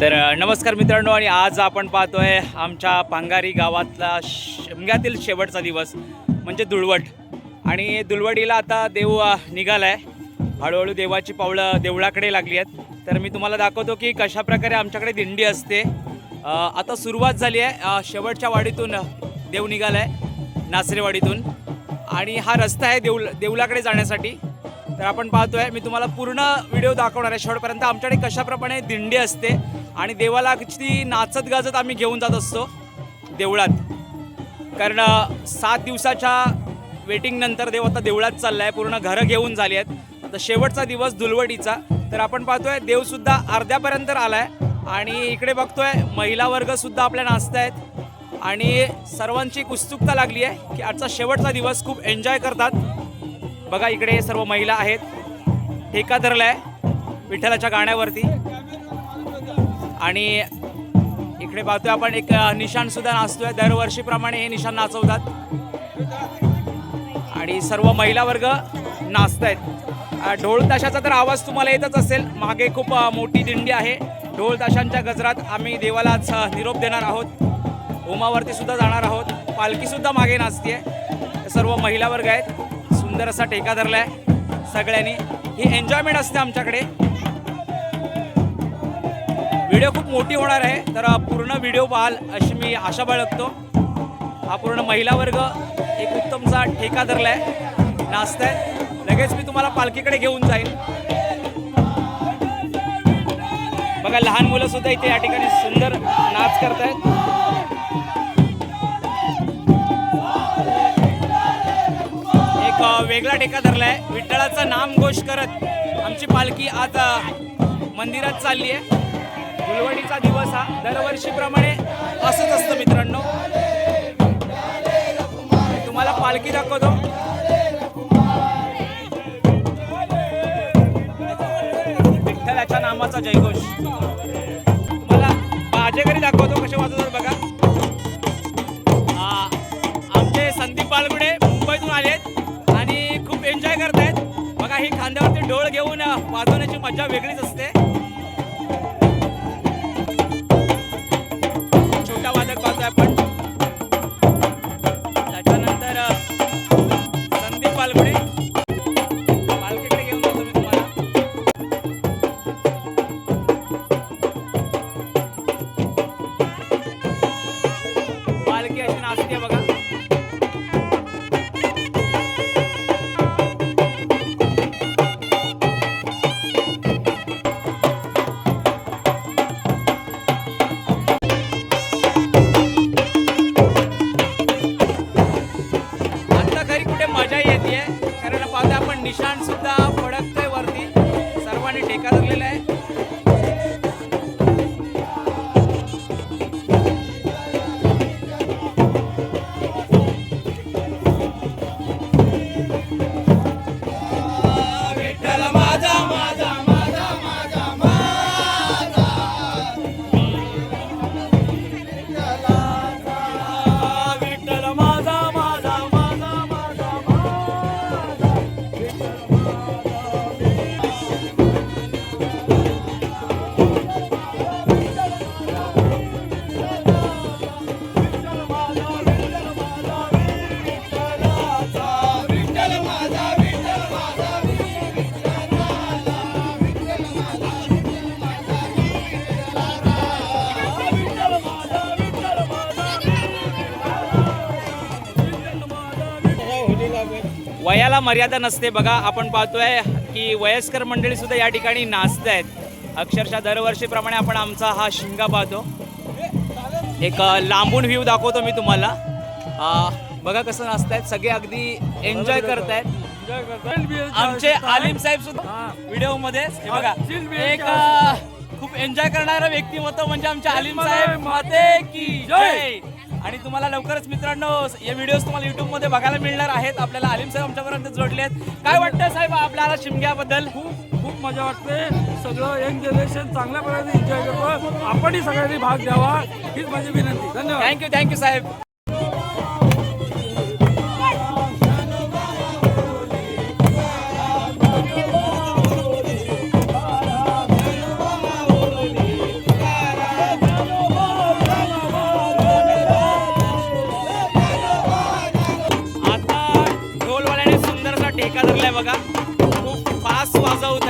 तर नमस्कार मित्रांनो आणि आज आपण पाहतोय आमच्या पांगारी गावातला शिमग्यातील शेवटचा दिवस म्हणजे दुळवट आणि दुळवटीला आता देव निघाला निघालाय. हळूहळू देवाची पावलं देवळाकडे लागली आहेत. तर मी तुम्हाला दाखवतो की कशाप्रकारे आमच्याकडे दिंडी असते. आता सुरुवात झाली आहे. शेवटच्या वाडीतून देव निघालाय नासरेवाडीतून. आणि हा रस्ता आहे देऊल देवलाकडे जाण्यासाठी. तर आपण पाहतोय मी तुम्हाला पूर्ण व्हिडिओ दाखवणार आहे. शेवटपर्यंत आमच्याकडे कशाप्रमाणे दिंडी असते आणि देवाला अगदी नाचत गाजत आम्ही घेऊन जात असतो देवळात. कारण सात दिवसाच्या वेटिंगनंतर देव आता देवळात चालला आहे पूर्ण घरं घेऊन झाली आहेत. आता शेवटचा दिवस धुलवडीचा. तर आपण पाहतोय देवसुद्धा अर्ध्यापर्यंत आला आहे आणि इकडे बघतोय महिला वर्गसुद्धा आपल्या नाचत आहेत. आणि सर्वांची उत्सुकता लागली आहे की आजचा शेवटचा दिवस खूप एन्जॉय करतात. बघा इकडे सर्व महिला आहेत. ठेका धरला आहे विठ्ठलाच्या गाण्यावरती. आणि इकडे पाहतोय आपण एक अ, निशाणसुद्धा नाचतोय. दरवर्षीप्रमाणे हे निशाण नाचवतात. आणि सर्व महिला वर्ग नाचत आहेत ढोल ताशाचा तर आवाज तुम्हाला येतच असेल. मागे खूप मोठी दिंडी आहे. ढोल ताशांच्या गजरात आम्ही देवालाच निरोप देणार आहोत. उमावरती सुद्धा जाणार आहोत. पालखीसुद्धा मागे नाचते सर्व महिला वर्ग आहेत. सुंदर असा टेका धरला आहे सगळ्यांनी. ही एन्जॉयमेंट असते आमच्याकडे. व्हिडिओ खूप मोठी होणार आहे. तर पूर्ण व्हिडिओ पाहाल अशी मी आशा बाळगतो. हा पूर्ण महिला वर्ग एक उत्तमचा ठेका धरलाय. नाचताय लगेच मी तुम्हाला पालखीकडे घेऊन जाईल बघा लहान मुलं सुद्धा इथे या ठिकाणी सुंदर नाच करत आहेत एक वेगळा ठेका धरलाय. विठ्ठलाचं नामघोष करत आमची पालखी आज मंदिरात चालली आहे. फुलवडीचा दिवस हा दरवर्षीप्रमाणे असंच असतं मित्रांनो. तुम्हाला पालखी दाखवतो. विठ्ठलाच्या नामाचा जयघोष. तुम्हाला माझ्या घरी दाखवतो कसे वाजवतात बघा. आमचे संदीप पालगुडे मुंबईतून आलेत आणि खूप एन्जॉय करतायत. बघा ही खांद्यावरती डोळ घेऊन वाजवण्याची मजा वेगळीच असते. वयाला मर्यादा नसते. बघा आपण पाहतोय की वयस्कर मंडळी सुद्धा या ठिकाणी नाचत आहेत. अक्षरशः दरवर्षीप्रमाणे आपण आमचा हा शिंगा पाहतो. एक लांबून व्ह्यू दाखवतो मी तुम्हाला. बघा कसं नाचतायत. सगळे अगदी एन्जॉय करतायत. आमचे आलिम साहेब सुद्धा व्हिडिओमध्ये हे बघा एक खूप एन्जॉय करणारा व्यक्तिमत्व म्हणजे आमचे आलिम साहेब. माते की जय. आणि तुम्हाला लवकरच मित्रांनो हे व्हिडिओ तुम्हाला युट्यूबमध्ये बघायला मिळणार आहेत. आपल्याला आलिम साहेब आमच्यापर्यंत जोडले आहेत. काय वाटतं साहेब आपल्याला शिमग्याबद्दल? खूप खूप मजा वाटते. सगळं यंग जनरेशन चांगल्या प्रकारे एन्जॉय करतो. आपणही सगळ्यांनी भाग घ्यावा. हीच माझी विनंती. धन्यवाद. थँक्यू थँक्यू साहेब. कादरलाय बघा. खूप फास्ट वाजवतो